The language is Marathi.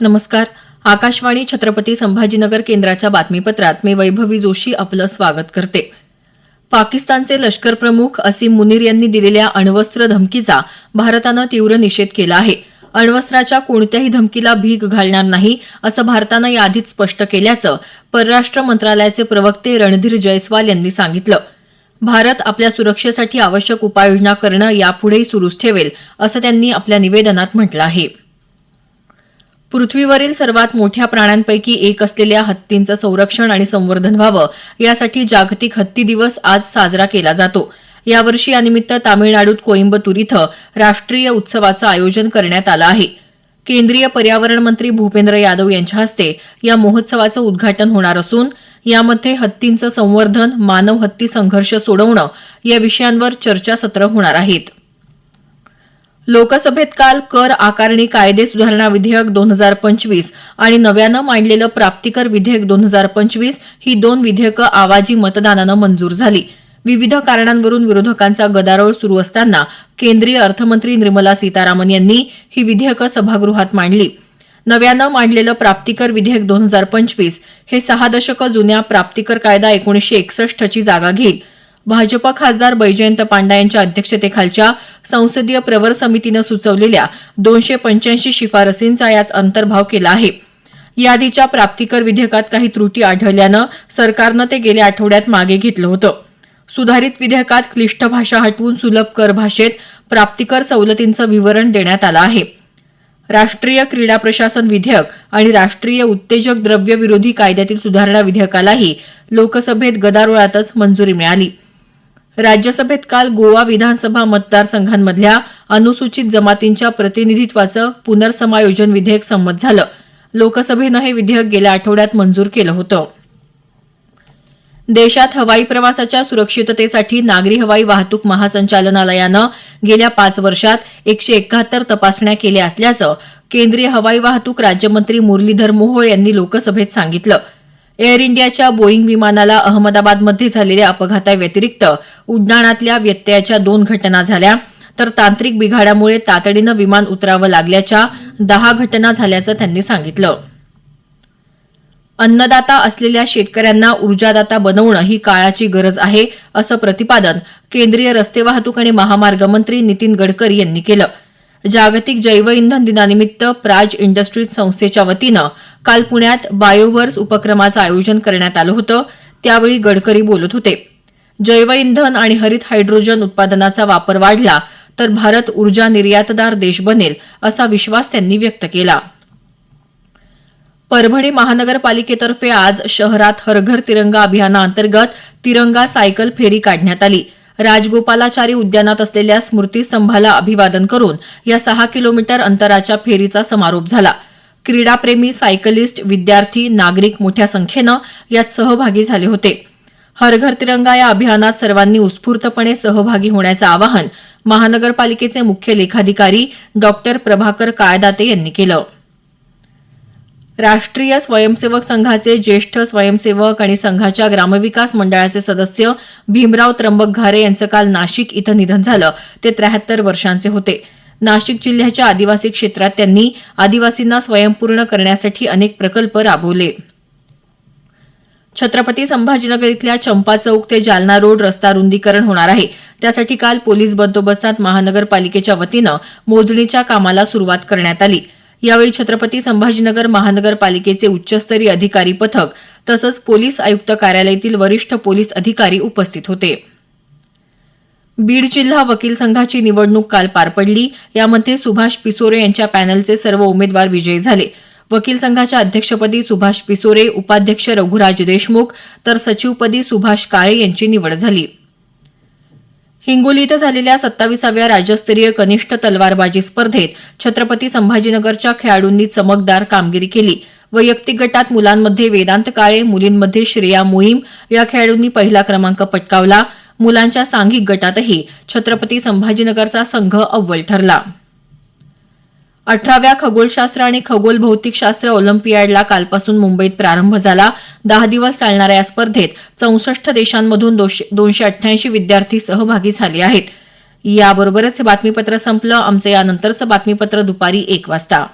नमस्कार. आकाशवाणी छत्रपती संभाजीनगर केंद्राच्या बातमीपत्रात मी वैभवी जोशी आपलं स्वागत करते. पाकिस्तानचे लष्कर प्रमुख असीम मुनीर यांनी दिलेल्या अण्वस्त्र धमकीचा भारतानं तीव्र निषेध केला आहे. अण्वस्त्राच्या कोणत्याही धमकीला भीक घालणार नाही असं भारतानं याआधीच स्पष्ट केल्याचं परराष्ट्र मंत्रालयाचे प्रवक्ते रणधीर जयस्वाल यांनी सांगितलं. भारत आपल्या सुरक्षेसाठी आवश्यक उपाययोजना करणं यापुढेही सुरूच ठेवेल असं त्यांनी आपल्या निवेदनात म्हटलं आहे. पृथ्वीवरील सर्वात मोठ्या प्राण्यांपैकी एक असलेल्या हत्तींचं संरक्षण आणि संवर्धन व्हावं यासाठी जागतिक हत्ती दिवस आज साजरा केला जातो. यावर्षी यानिमित्त तामिळनाडूत कोइंबतूर इथं राष्ट्रीय उत्सवाचं आयोजन करण्यात आलं आहे. केंद्रीय पर्यावरण मंत्री भूपेंद्र यादव यांच्या हस्ते या महोत्सवाचं उद्घाटन होणार असून यामध्ये हत्तींचं संवर्धन मानव हत्ती संघर्ष सोडवणं या विषयांवर चर्चासत्र होणार आहेत. लोकसभेत काल कर आकारणी कायदे सुधारणा विधेयक दोन हजार पंचवीस आणि नव्यानं मांडलेलं प्राप्तिकर विधेयक दोन हजार पंचवीस ही दोन विधेयकं आवाजी मतदानानं मंजूर झाली. विविध कारणांवरून विरोधकांचा गदारोळ सुरू असताना केंद्रीय अर्थमंत्री निर्मला सीतारामन यांनी ही विधेयकं सभागृहात मांडली. नव्यानं मांडलेलं प्राप्तिकर विधेयक दोन हजार पंचवीस हे सहा दशकं जुन्या प्राप्तिकर कायदा एकोणीसशे एकसष्टची जागा घेईल. भाजपा खासदार बैजयंत पांडा यांच्या अध्यक्षतेखालच्या संसदीय प्रवर समितीनं सुचवलेल्या दोनशे पंच्याऐंशी शिफारसींचा यात अंतर्भाव केला आहे. याआधीच्या प्राप्तिकर विधेयकात काही त्रुटी आढळल्यानं सरकारनं ते गेल्या आठवड्यात मागे घेतलं होतं. सुधारित विधेयकात क्लिष्ट भाषा हटवून सुलभ कर भाषेत प्राप्तिकर सवलतींचं विवरण देण्यात आलं आहे. राष्ट्रीय क्रीडा प्रशासन विधेयक आणि राष्ट्रीय उत्तेजक द्रव्य विरोधी कायद्यातील सुधारणा विधेयकालाही लोकसभेत गदारोळातच मंजुरी मिळाली. राज्यसभेत काल गोवा विधानसभा मतदारसंघांमधल्या अनुसूचित जमातींच्या प्रतिनिधित्वाचं पुनर्समायोजन विधेयक संमत झालं. लोकसभेनं हे विधेयक गेल्या आठवड्यात मंजूर केलं होतं. देशात हवाई प्रवासाच्या सुरक्षिततेसाठी नागरी हवाई वाहतूक महासंचालनालयानं गेल्या पाच वर्षात एकशे एकाहत्तर तपासण्या केल्या असल्याचं केंद्रीय हवाई वाहतूक राज्यमंत्री मुरलीधर मोहोळ यांनी लोकसभेत सांगितलं. एअर इंडियाच्या बोईंग विमानाला अहमदाबादमध्ये झालेल्या अपघाताव्यतिरिक्त उड्डाणातल्या व्यत्ययाच्या दोन घटना झाल्या. तर तांत्रिक बिघाडामुळे तातडीनं विमान उतरावं लागल्याच्या दहा घटना झाल्याचं त्यांनी सांगितलं. अन्नदाता असलेल्या शेतकऱ्यांना ऊर्जादाता बनवणं ही काळाची गरज आहे असं प्रतिपादन केंद्रीय रस्ते वाहतूक आणि महामार्ग मंत्री नितीन गडकरी यांनी केलं. जागतिक जैवइंधन दिनानिमित्त प्राज इंडस्ट्रीज संस्थेच्या वतीनं काल पुण्यात बायोव्हर्स उपक्रमाचं आयोजन करण्यात आलं होतं. त्यावेळी गडकरी बोलत होते. जैवइंधन आणि हरित हायड्रोजन उत्पादनाचा वापर वाढला तर भारत ऊर्जा निर्यातदार देश बनेल असा विश्वास त्यांनी व्यक्त केला. परभणी महानगरपालिकेतर्फे आज शहरात हरघर तिरंगा अभियानाअंतर्गत तिरंगा सायकल फेरी काढण्यात आली. राजगोपालाचारी उद्यानात असलेल्या स्मृतीस्तंभाला अभिवादन करून या सहा किलोमीटर अंतराच्या फेरीचा समारोप झाला. क्रीडाप्रेमी सायकलिस्ट विद्यार्थी नागरिक मोठ्या संख्येनं यात सहभागी झाले होते. हर घर तिरंगा या अभियानात सर्वांनी उत्स्फूर्तपणे सहभागी होण्याचं आवाहन महानगरपालिकेचे मुख्य लेखाधिकारी डॉक्टर प्रभाकर काळदाते यांनी केलं. राष्ट्रीय स्वयंसेवक संघाचे ज्येष्ठ स्वयंसेवक आणि संघाच्या ग्रामविकास मंडळाचे सदस्य भीमराव त्र्यंबक घारे यांचं काल नाशिक इथं निधन झालं. ते त्र्याहत्तर वर्षांचे होते. नाशिक जिल्ह्याच्या आदिवासी क्षेत्रात त्यांनी आदिवासींना स्वयंपूर्ण करण्यासाठी अनेक प्रकल्प राबवले. छत्रपती संभाजीनगर इथल्या चंपा चौक ते जालना रोड रस्ता रुंदीकरण होणार आहे. त्यासाठी काल पोलीस बंदोबस्तात महानगरपालिकेच्या वतीनं मोजणीच्या कामाला सुरुवात करण्यात आली. यावेळी छत्रपती संभाजीनगर महानगरपालिकेचे उच्चस्तरीय अधिकारी पथक तसंच पोलीस आयुक्त कार्यालयातील वरिष्ठ पोलीस अधिकारी उपस्थित होते. बीड जिल्हा वकील संघाची निवडणूक काल पार पडली. यामध्ये सुभाष पिसोरे यांच्या पॅनलचे सर्व उमेदवार विजयी झाले. वकील संघाच्या अध्यक्षपदी सुभाष पिसोरे उपाध्यक्ष रघुराज देशमुख तर सचिवपदी सुभाष काळे यांची निवड झाली. हिंगोली इथं झालेल्या सत्ताविसाव्या राज्यस्तरीय कनिष्ठ तलवारबाजी स्पर्धेत छत्रपती संभाजीनगरच्या खेळाडूंनी चमकदार कामगिरी केली. वैयक्तिक गटात मुलांमध्ये वेदांत काळे मुलींमध्ये श्रेया मोहीम या खेळाडूंनी पहिला क्रमांक पटकावला. मुलांच्या सांघिक गटातही छत्रपती संभाजीनगरचा संघ अव्वल ठरला. अठराव्या खगोलशास्त्र आणि खगोल भौतिकशास्त्र ऑलिम्पियाडला कालपासून मुंबईत प्रारंभ झाला. दहा दिवस चालणाऱ्या या स्पर्धेत चौसष्ट देशांमधून दोनशे अठ्ठ्याऐंशी विद्यार्थी सहभागी झाले आहेत. याबरोबरच हे बातमीपत्र संपलं. आमचं यानंतरचं बातमीपत्र दुपारी एक वाजता.